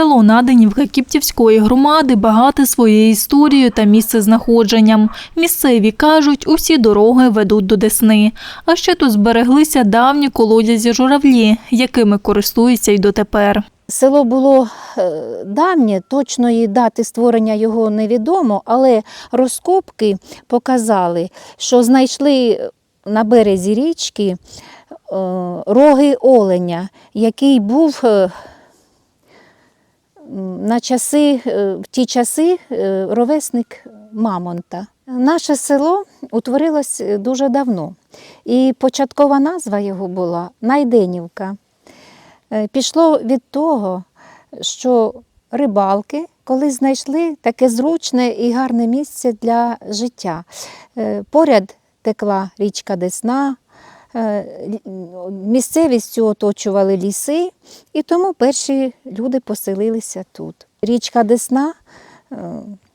Село Наденівка Кіптівської громади багате своєю історією та місцезнаходженням. Місцеві кажуть, усі дороги ведуть до Десни. А ще тут збереглися давні колодязі журавлі, якими користуються й дотепер. Село було е, давнє, точної дати створення його невідомо, але розкопки показали, що знайшли на березі річки е, роги оленя, який був е, на часи, е, в ті часи е, ровесник Мамонта. Наше село утворилось е, дуже давно, і початкова назва його була Найденівка. Пішло від того, що рибалки, коли знайшли таке зручне і гарне місце для життя. Поряд текла річка Десна, місцевістю оточували ліси, і тому перші люди поселилися тут. Річка Десна е,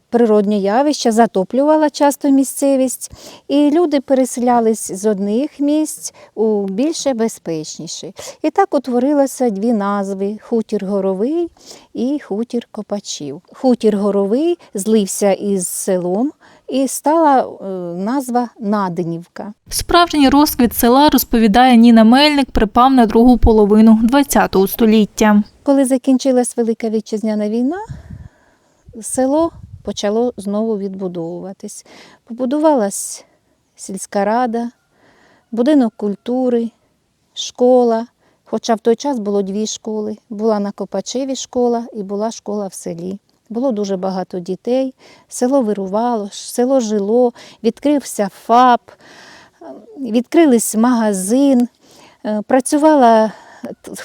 природне явище, затоплювала часто місцевість, і люди переселялись з одних місць у більше безпечніше. І так утворилося дві назви: хутір горовий і хутір копачів. Хутір горовий злився із селом. І стала е, назва Наденівка. Справжній розквіт села, розповідає Ніна Мельник, припав на другу половину ХХ століття. Коли закінчилась Велика Вітчизняна війна, село почало знову відбудовуватись. Побудувалась сільська рада, будинок культури, школа. Хоча в той час було дві школи. Була на Копачеві школа і була школа в селі. Було дуже багато дітей, село вирувало, село жило, відкрився ФАП, відкрились магазин, е, працювала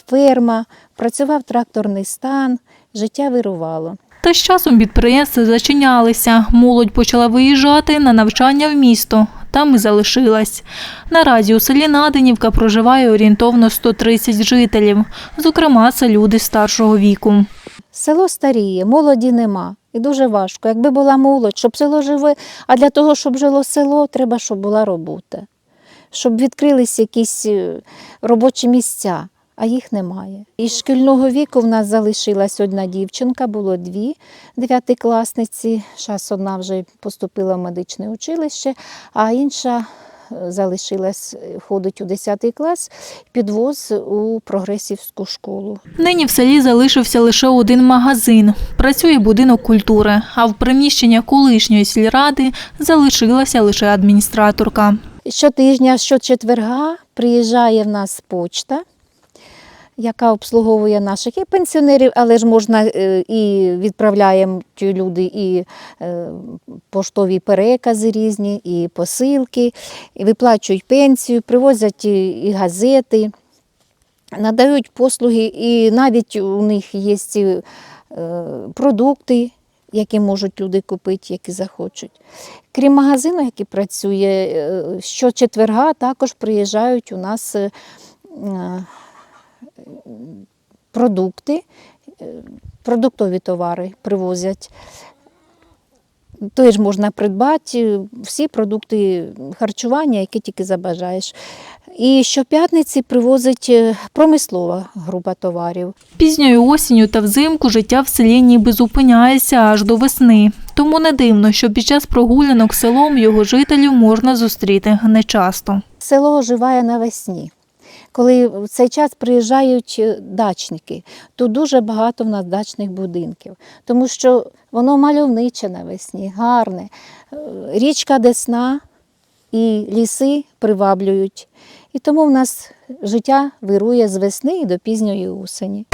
ферма, працював тракторний стан, життя вирувало. Та з часом підприємства зачинялися. Молодь почала виїжджати на навчання в місто. Там і залишилась. Наразі у селі Наденівка проживає орієнтовно 130 жителів. Зокрема, це люди старшого віку. Село старіє, молоді нема. І дуже важко. Якби була молодь, щоб село живе, а для того, щоб жило село, треба, щоб була робота, щоб відкрились якісь е, робочі місця, а їх немає. Із шкільного віку в нас залишилась одна дівчинка, було дві дев'ятикласниці. Зараз одна вже поступила в медичне училище, а інша залишилась, ходить у 10 клас, підвоз у прогресівську школу. Нині в селі залишився лише один магазин. Працює будинок культури, а в приміщення колишньої сільради залишилася лише адміністраторка. Щотижня, щочетверга приїжджає в нас почта, яка обслуговує наших і пенсіонерів, але ж можна е, і відправляємо ті люди і е, поштові перекази різні, і посилки, і виплачують пенсію, привозять і, газети, надають послуги, і навіть у них є е, продукти, які можуть люди купити, які захочуть. Крім магазину, який працює, щочетверга також приїжджають у нас продукти, е, продуктові товари привозять. Теж можна придбати всі продукти харчування, які тільки забажаєш. І щоп'ятниці привозить е, промислова група товарів. Пізньою осінню та взимку життя в селі ніби зупиняється аж до весни. Тому не дивно, що під час прогулянок селом його жителів можна зустріти нечасто. Село оживає навесні. Коли в цей час приїжджають е, дачники, тут дуже багато в нас дачних будинків, тому що воно мальовниче навесні, гарне. Е, Річка Десна і ліси приваблюють. І тому в нас життя вирує з весни і до пізньої осені.